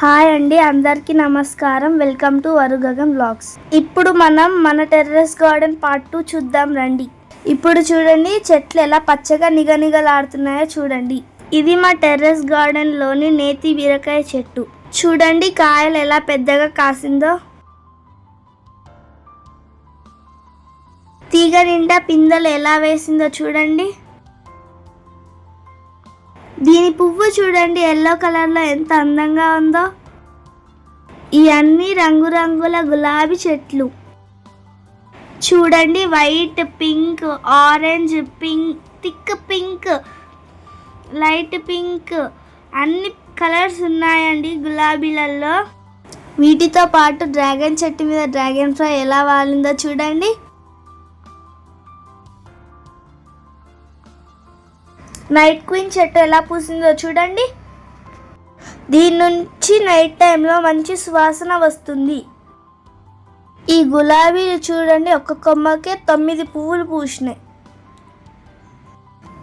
Hi అండి అందరికీ నమస్కారం. వెల్కమ్ టు వరుగగం బ్లాగ్స్ ఇప్పుడు మనం మన టెర్రస్ గార్డెన్ పార్ట్ టూ చూద్దాం రండి. ఇప్పుడు చూడండి చెట్లు ఎలా పచ్చగా నిగనిగలాడుతున్నాయో చూడండి. ఇది మా టెర్రస్ గార్డెన్లోని నేతి బీరకాయ చెట్టు. చూడండి కాయలు ఎలా పెద్దగా కాసిందో. తీగ నిండా పిందెలు ఎలా వేసిందో చూడండి. దీని పువ్వు చూడండి ఎల్లో కలర్లో ఎంత అందంగా ఉందో. ఇవన్నీ రంగురంగుల గులాబీ చెట్లు. చూడండి white pink orange pink thick pink light pink. అన్ని కలర్స్ ఉన్నాయండి గులాబీలలో. వీటితో పాటు డ్రాగన్ చెట్టు మీద డ్రాగన్ ఫ్లై ఎలా వాలిందో చూడండి. నైట్ క్వీన్ చెట్టు ఎలా పూసిందో చూడండి. దీని నుంచి నైట్ టైంలో మంచి సువాసన వస్తుంది. ఈ గులాబీలు చూడండి ఒక కొమ్మకే తొమ్మిది పువ్వులు పూసినాయి.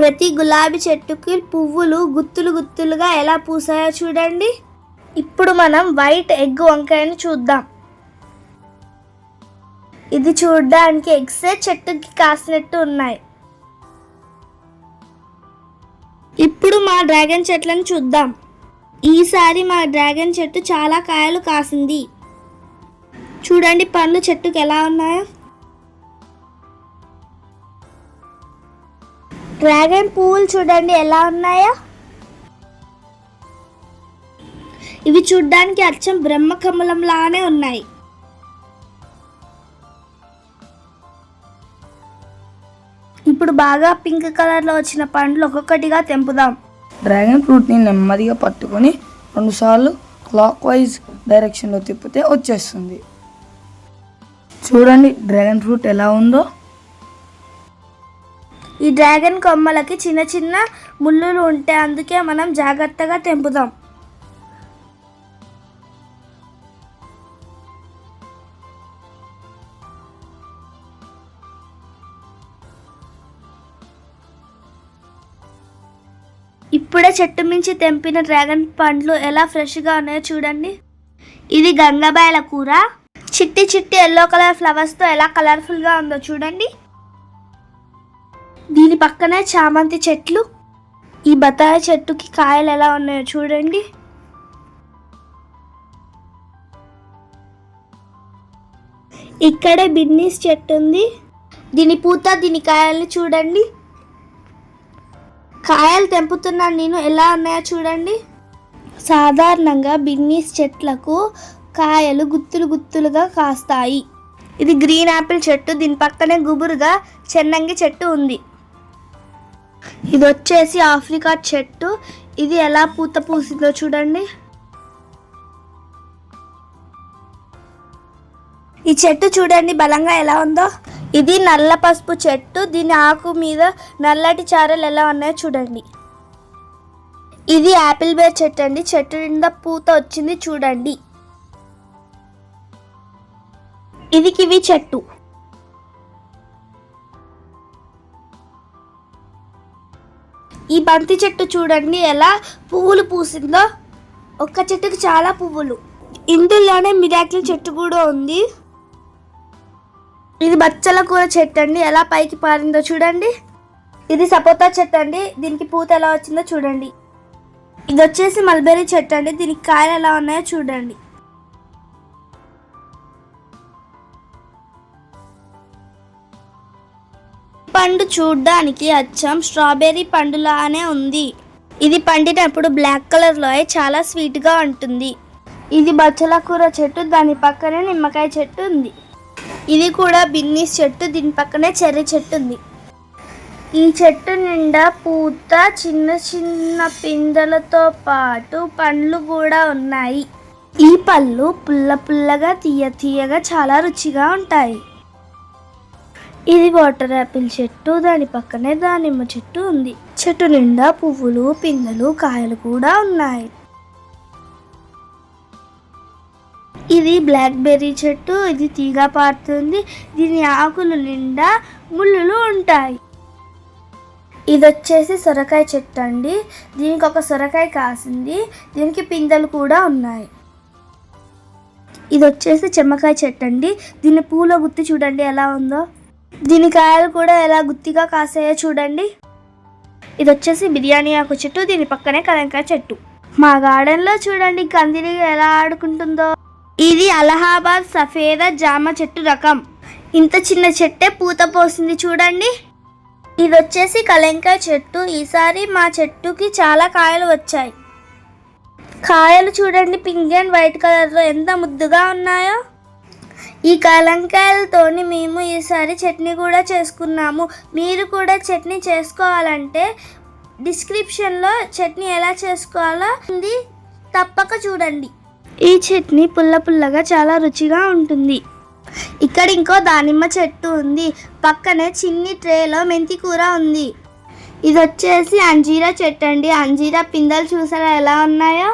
ప్రతి గులాబీ చెట్టుకి పువ్వులు గుత్తులు గుత్తులుగా ఎలా పూసాయో చూడండి. ఇప్పుడు మనం వైట్ ఎగ్ వంకాయని చూద్దాం. ఇది చూడడానికి ఎగ్సే చెట్టుకి కాసినట్టు ఉన్నాయి. ఇప్పుడు మా డ్రాగన్ చెట్లను చూద్దాం. ఈసారి మా డ్రాగన్ చెట్టు చాలా కాయలు కాసింది. చూడండి పండ్లు చెట్టుకు ఎలా ఉన్నాయో. డ్రాగన్ పువ్వులు చూడండి ఎలా ఉన్నాయో. ఇవి చూడ్డానికి అచ్చం బ్రహ్మకమలంలానే ఉన్నాయి. ఇప్పుడు బాగా పింక్ కలర్లో వచ్చిన పండ్లు ఒక్కొక్కటిగా తెంపుదాం. డ్రాగన్ ఫ్రూట్ని నెమ్మదిగా పట్టుకొని రెండుసార్లు క్లాక్ వైజ్ డైరెక్షన్లో తిప్పితే వచ్చేస్తుంది. చూడండి డ్రాగన్ ఫ్రూట్ ఎలా ఉందో. ఈ డ్రాగన్ కొమ్మలకి చిన్న చిన్న ముళ్ళులు ఉంటాయి అందుకే మనం జాగ్రత్తగా తెంపుదాం. ఇప్పుడే చెట్టు మించి తెంపిన డ్రాగన్ పండ్లు ఎలా ఫ్రెష్గా ఉన్నాయో చూడండి. ఇది గంగబాయల కూర. చిట్టి చిట్టి ఎల్లో కలర్ ఫ్లవర్స్తో ఎలా కలర్ఫుల్గా ఉందో చూడండి. దీని పక్కనే చామంతి చెట్లు. ఈ బత్తాయి చెట్టుకి కాయలు ఎలా ఉన్నాయో చూడండి. ఇక్కడే బిన్నీస్ చెట్టు ఉంది. దీని పూత దీని కాయల్ని చూడండి. కాయలు తెంపుతున్నాను నేను. ఎలా ఉన్నాయో చూడండి. సాధారణంగా బిన్నీస్ చెట్లకు కాయలు గుత్తులు గుత్తులుగా కాస్తాయి. ఇది గ్రీన్ యాపిల్ చెట్టు. దీని పక్కనే గుబురుగా చెన్నంగి చెట్టు ఉంది. ఇది వచ్చేసి ఆఫ్రికా చెట్టు. ఇది ఎలా పూత పూసిందో చూడండి. ఈ చెట్టు చూడండి బలంగా ఎలా ఉందో. ఇది నల్ల పసుపు చెట్టు దీని ఆకు మీద నల్లటి చారలు ఎలా ఉన్నాయో చూడండి. ఇది యాపిల్ బేర్ చెట్టు అండి చెట్టు నిండా పూత వచ్చింది చూడండి. ఇది కివి చెట్టు. ఈ బంతి చెట్టు చూడండి ఎలా పువ్వులు పూసిందో. ఒక్క చెట్టుకి చాలా పువ్వులు. ఇందులోనే మిరాకిల్ చెట్టు కూడా ఉంది. ఇది బచ్చల కూర చెట్టు అండి ఎలా పైకి పారిందో చూడండి. ఇది సపోటా చెట్టు అండి దీనికి పూత ఎలా వచ్చిందో చూడండి. ఇది వచ్చేసి మల్బెరీ చెట్టు అండి దీనికి కాయలు ఎలా ఉన్నాయో చూడండి. పండు చూడ్డానికి అచ్చం. స్ట్రాబెర్రీ పండులానే ఉంది. ఇది పండినప్పుడు బ్లాక్ కలర్లో అయి చాలా స్వీట్గా ఉంటుంది. ఇది బచ్చల కూర చెట్టు. దాని పక్కనే నిమ్మకాయ చెట్టు ఉంది. ఇది కూడా బిన్నీస్ చెట్టు దీని పక్కనే చెర్రీ చెట్టు ఉంది. ఈ చెట్టు నిండా పూత చిన్న చిన్న పిందెలతో పాటు పండ్లు కూడా ఉన్నాయి. ఈ పళ్ళు పుల్ల పుల్లగా తీయ తీయగా చాలా రుచిగా ఉంటాయి. ఇది వాటర్ యాపిల్ చెట్టు దాని పక్కనే దానిమ్మ చెట్టు ఉంది. చెట్టు నిండా పువ్వులు పిందెలు కాయలు కూడా ఉన్నాయి. ఇది బ్లాక్ బెర్రీ చెట్టు ఇది తీగ పారుతుంది. దీని ఆకులు నిండా ముళ్ళులు ఉంటాయి. ఇది వచ్చేసి సొరకాయ చెట్టు అండి. దీనికి ఒక సొరకాయ కాసింది. దీనికి పిందెలు కూడా ఉన్నాయి. ఇది వచ్చేసి చెమ్మకాయ చెట్టు అండి. దీని పూల గుత్తి చూడండి ఎలా ఉందో. దీని కాయలు కూడా ఎలా గుత్తిగా కాసాయో చూడండి. ఇది వచ్చేసి బిర్యానీ ఆకు చెట్టు. దీని పక్కనే కలంకాయ చెట్టు. మా గార్డెన్లో చూడండి కందిరి ఎలా ఆడుకుంటుందో. ఇది అలహాబాద్ సఫేద జామ చెట్టు రకం. ఇంత చిన్న చెట్టే పూత పోసింది చూడండి. ఇది వచ్చేసి కలంకాయ చెట్టు. ఈసారి మా చెట్టుకి చాలా కాయలు వచ్చాయి. కాయలు చూడండి పింక్ అండ్ వైట్ కలర్లో ఎంత ముద్దుగా ఉన్నాయో. ఈ కలంకాయలతోని మేము ఈసారి చట్నీ కూడా చేసుకున్నాము. మీరు కూడా చట్నీ చేసుకోవాలంటే డిస్క్రిప్షన్లో చట్నీ ఎలా చేసుకోవాలో ఉంది. తప్పక చూడండి. ఈ చట్నీ పుల్ల పుల్లగా చాలా రుచిగా ఉంటుంది. ఇక్కడ ఇంకో దానిమ్మ చెట్టు ఉంది. పక్కనే చిన్ని ట్రేలో మెంతి కూర ఉంది. ఇది వచ్చేసి అంజీరా చెట్టు అండి. అంజీరా పిందెలు చూసారా ఎలా ఉన్నాయో?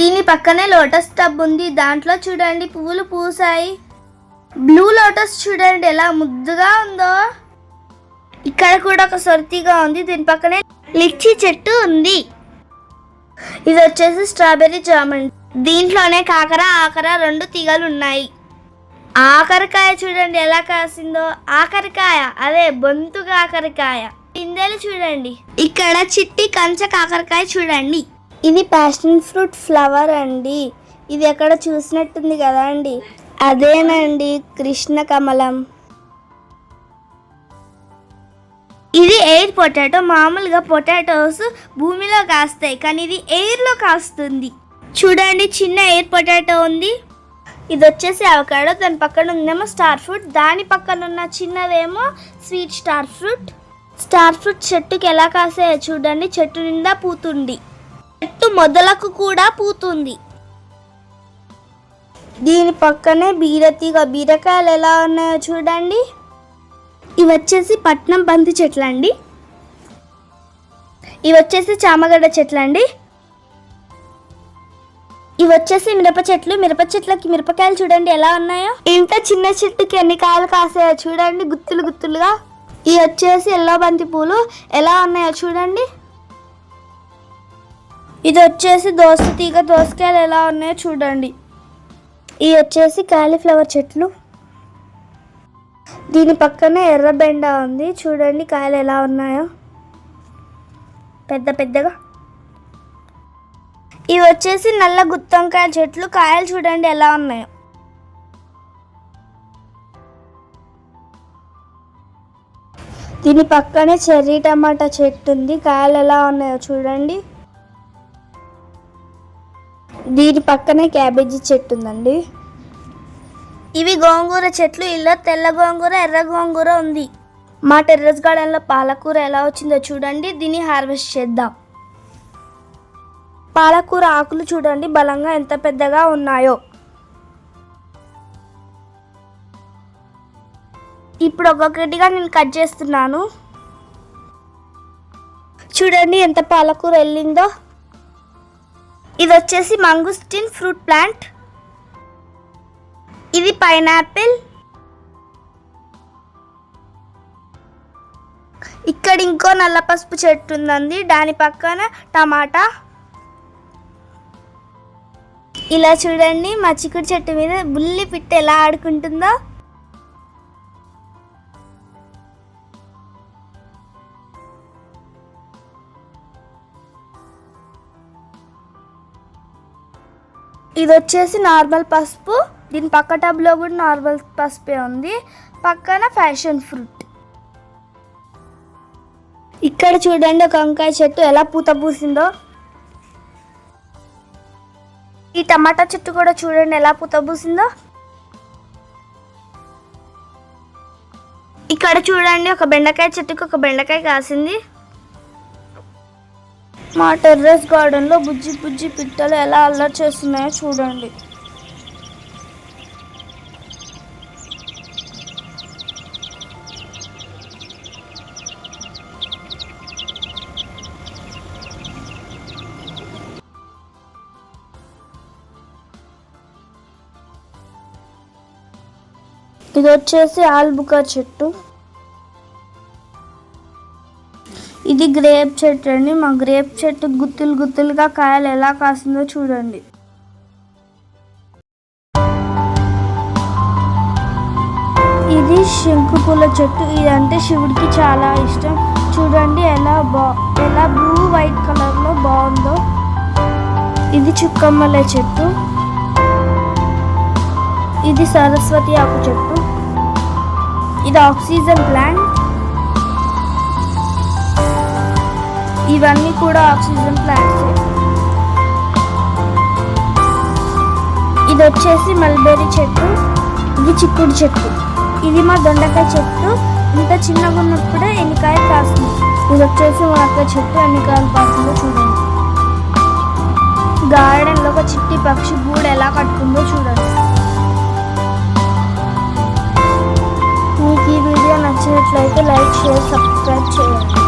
దీని పక్కనే లోటస్ టబ్ ఉంది. దాంట్లో చూడండి పువ్వులు పూసాయి. బ్లూ లోటస్ చూడండి ఎలా ముద్దుగా ఉందో. ఇక్కడ కూడా ఒక సొరతిగా ఉంది. దీని పక్కనే లిచ్చి చెట్టు ఉంది. ఇది వచ్చేసి స్ట్రాబెర్రీ జామన్ దీంట్లోనే కాకర ఆకర రెండు తీగలు ఉన్నాయి. ఆకరకాయ చూడండి ఎలా కాసిందో. ఆకరకాయ అదే బొంతు కాకరకాయ పిందెలు చూడండి. ఇక్కడ చిట్టి కంచ కాకరకాయ చూడండి. ఇది ప్యాషన్ ఫ్రూట్ ఫ్లవర్ అండి. ఇది ఎక్కడ చూసినట్టుంది కదా అండి అదేనండి కృష్ణ కమలం. ఇది ఎయిర్ పొటాటో మామూలుగా పొటాటోస్ భూమిలో కాస్తాయి కానీ ఇది ఎయిర్లో కాస్తుంది. చూడండి చిన్న ఎయిర్ పొటాటో ఉంది. ఇది వచ్చేసి అవకాడో దాని పక్కన ఉందేమో స్టార్ ఫ్రూట్ దాని పక్కన ఉన్న చిన్నదేమో sweet star fruit. Star fruit చెట్టుకి ఎలా కాసాయో చూడండి చెట్టు నిండా పూతుంది. చెట్టు మొదలకు కూడా పూతుంది. దీని పక్కనే బీరతీగ బీరకాయలు ఎలా ఉన్నాయో చూడండి. ఇవి వచ్చేసి పట్నం బంతి చెట్లు అండి ఇవి వచ్చేసి చామగడ్డ చెట్లు అండి ఇవి వచ్చేసి మిరప చెట్లు. మిరప చెట్లకి మిరపకాయలు చూడండి ఎలా ఉన్నాయో. ఇంత చిన్న చెట్టుకి ఎన్ని కాయలు కాసాయో చూడండి గుత్తులు గుత్తులుగా. ఇవి వచ్చేసి ఎల్లో బంతి పూలు. ఎలా ఉన్నాయో చూడండి. ఇది వచ్చేసి దోస తీగ. దోసకాయలు ఎలా ఉన్నాయో చూడండి. ఇవి వచ్చేసి కాలీఫ్లవర్ చెట్లు. దీని పక్కనే ఎర్ర బెండ ఉంది. చూడండి కాయలు ఎలా ఉన్నాయో. పెద్ద పెద్దగా. ఇవి వచ్చేసి నల్ల గుత్తంకాయ చెట్లు. కాయలు చూడండి ఎలా ఉన్నాయో. దీని పక్కనే చెర్రీ టమాటా చెట్టు ఉంది. కాయలు ఎలా ఉన్నాయో చూడండి. దీని పక్కనే క్యాబేజీ చెట్టు ఉందండి. ఇవి గోంగూర చెట్లు ఇలా తెల్ల గోంగూర ఎర్ర గోంగూర ఉంది. మా టెర్రస్ గార్డెన్లో పాలకూర ఎలా వచ్చిందో చూడండి దీన్ని హార్వెస్ట్ చేద్దాం. పాలకూర ఆకులు చూడండి బలంగా ఎంత పెద్దగా ఉన్నాయో. ఇప్పుడు ఒక్కొక్కటిగా నేను కట్ చేస్తున్నాను. చూడండి ఎంత పాలకూర వెళ్ళిందో. ఇది వచ్చేసి మంగుస్టిన్ ఫ్రూట్ ప్లాంట్. పైనాపిల్. ఇక్కడ ఇంకో నల్ల పసుపు చెట్టు ఉందండి. దాని పక్కన టమాటా. ఇలా చూడండి మా చిక్కుడు చెట్టు మీద బుల్లి పిట్ట ఎలా ఆడుకుంటుందో. ఇది వచ్చేసి నార్మల్ పసుపు. దీని పక్క టబ్లో కూడా నార్మల్ పసుపే ఉంది. పక్కన ఫ్యాషన్ ఫ్రూట్. ఇక్కడ చూడండి ఒక వంకాయ చెట్టు ఎలా పూత పూసిందో. ఈ టమాటా చెట్టు కూడా చూడండి ఎలా పూత పూసిందో. ఇక్కడ చూడండి ఒక బెండకాయ చెట్టుకి ఒక బెండకాయ కాసింది. మా టెర్రస్ గార్డెన్లో బుజ్జి బుజ్జి పిట్టలు ఎలా అల్లరి చేస్తున్నాయో చూడండి. ఇది వచ్చేసి ఆల్బుకా చెట్టు. ఇది గ్రేప్ చెట్టు అండి. మా గ్రేప్ చెట్టు గుత్తులు గుత్తులుగా కాయలు ఎలా కాస్తుందో చూడండి. ఇది శంకు పూల చెట్టు. ఇదంటే శివుడికి చాలా ఇష్టం. చూడండి ఎలా బా ఎలా బ్లూ వైట్ కలర్లో బాగుందో. ఇది చుక్కమ్మల చెట్టు. ఇది సరస్వతి ఆకు చెట్టు. ఇది ఆక్సిజన్ ప్లాంట్. ఇవన్నీ కూడా ఆక్సిజన్ ప్లాంట్స్ ఇది వచ్చేసి మల్బెరీ చెట్టు. ఇది చిక్కుడు చెట్టు. ఇది మా దొండకాయ చెట్టు. ఇంత చిన్నగా ఉన్నప్పుడే ఎన్నికాయ కాస్తుంది ఇది వచ్చేసి మునక్కాయ చెట్టు ఎన్నికాయలు కాస్తుందో చూడండి. గార్డెన్లో ఒక చిట్టి పక్షి గూడు ఎలా కట్టుకుందో చూడండి. వీడియో నచ్చినట్లయితే లైక్ షేర్ సబ్స్క్రైబ్ చేయండి.